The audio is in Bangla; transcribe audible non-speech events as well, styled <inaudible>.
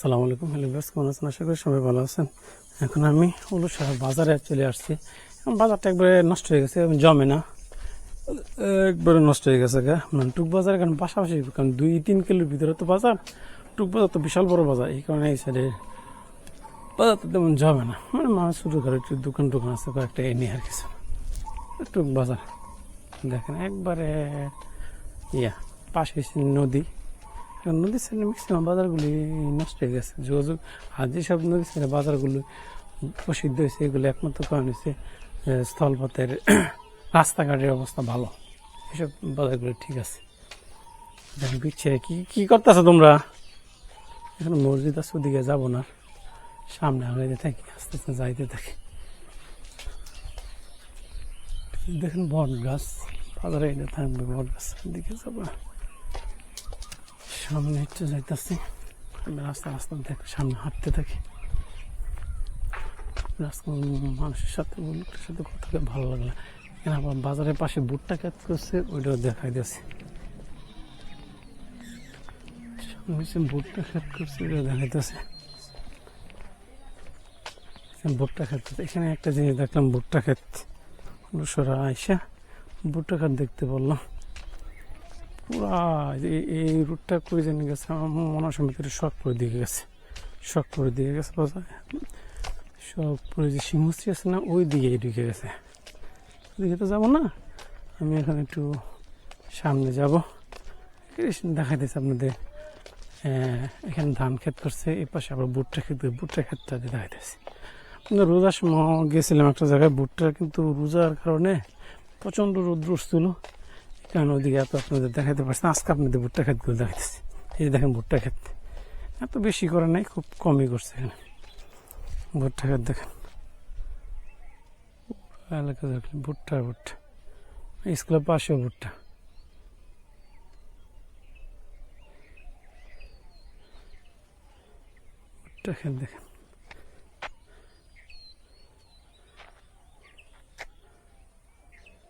আসসালামু আলাইকুম। হ্যালো বেস কেমন আছেন? আশা করি সবাই ভালো আছেন। এখন আমি উলুশাহ বাজারে চলে আসছি। বাজারটা একবারে নষ্ট হয়ে গেছে জমে না। একবারে নষ্ট হয়ে গেছে গা। মানে টুক বাজার এখন পাশাপাশি, কারণ দুই, তিন কিলোর ভিতরে তো বাজার, টুক বাজার তো বিশাল বড় বাজার। এই কারণে এই সাইডে বাজার তো তেমন জমে না। মানে মানুষ শুরু করে একটু দোকান টোকান আছে, কয়েকটা এনে আর কিছু। টুক বাজার। দেখেন, একবারে ইয়া, পাশে নদী। নদীর সাইডে ম্যাক্সিমাম বাজারগুলি নষ্ট হয়ে গেছে। যোগাযোগ, আর যেসব নদীর সাইডে বাজারগুলো প্রসিদ্ধ হয়েছে, এগুলো একমাত্র কারণ হচ্ছে স্থলপথের <clears throat> রাস্তাঘাটের অবস্থা ভালো। এসব বাজারগুলো ঠিক আছে। পিছিয়ে কি কি করতেছো তোমরা? এখন মসজিদ আছে, ওদিকে যাব না। সামনে আগাইতে থাকি আস্তে আস্তে যাইতে থাকি। দেখেন বট গাছ বাজারে এটা থাকবে বট গাছ দিকে যাব সামনে একটু যাইতেছি। আমি রাস্তা রাস্তা দেখে সামনে হাঁটতে থাকি। মানুষের সাথে লোকটার সাথে কথা ভালো লাগল এখানে আবার বাজারের পাশে ভুট্টা কাজ করছে, ওইটাও দেখাই দিয়েছে। ভুট্টা করছে দেখাইতেছে এখানে একটা জিনিস দেখলাম ভুট্টা খেত সরা আইসা ভুট্টা খেত দেখতে বললাম। পুরা এই- রুটটা করে জানি গেছে, আমার মনে হয় ভিতরে শখ করে দিয়ে গেছে। শখ করে দিয়ে গেছে শখ করে যে সিংহশ্রী আছে না, ওই দিকে ঢুকে গেছে। ওদিকে তো যাব না, আমি এখন একটু সামনে যাব। দেখাইতেছে আপনাদের এখানে ধান ক্ষেত করছে এই পাশে আবার ভুট্টা ক্ষেত, ভুট্টা ক্ষেতটা দেখাইতেছে। রোজার সময় গেছিলাম একটা জায়গায় ভুট্টা, কিন্তু রোজার কারণে প্রচণ্ড রোদ্র উঠছিল। কারণ ওইদিকে এত আপনাদের দেখাতে পারছেন আজকে আপনাদের ভুট্টা ক্ষেতগুলো দেখাইতেছি। এই যে দেখেন ভুট্টা ক্ষেত। এত বেশি করে নাই, খুব কমই করছে এখানে। ভুট্টা ক্ষেত দেখেন। এলাকা ভুট্টা ভুট্টা। স্কুলের পাশেও ভুট্টা। ভুট্টা ক্ষেত দেখেন।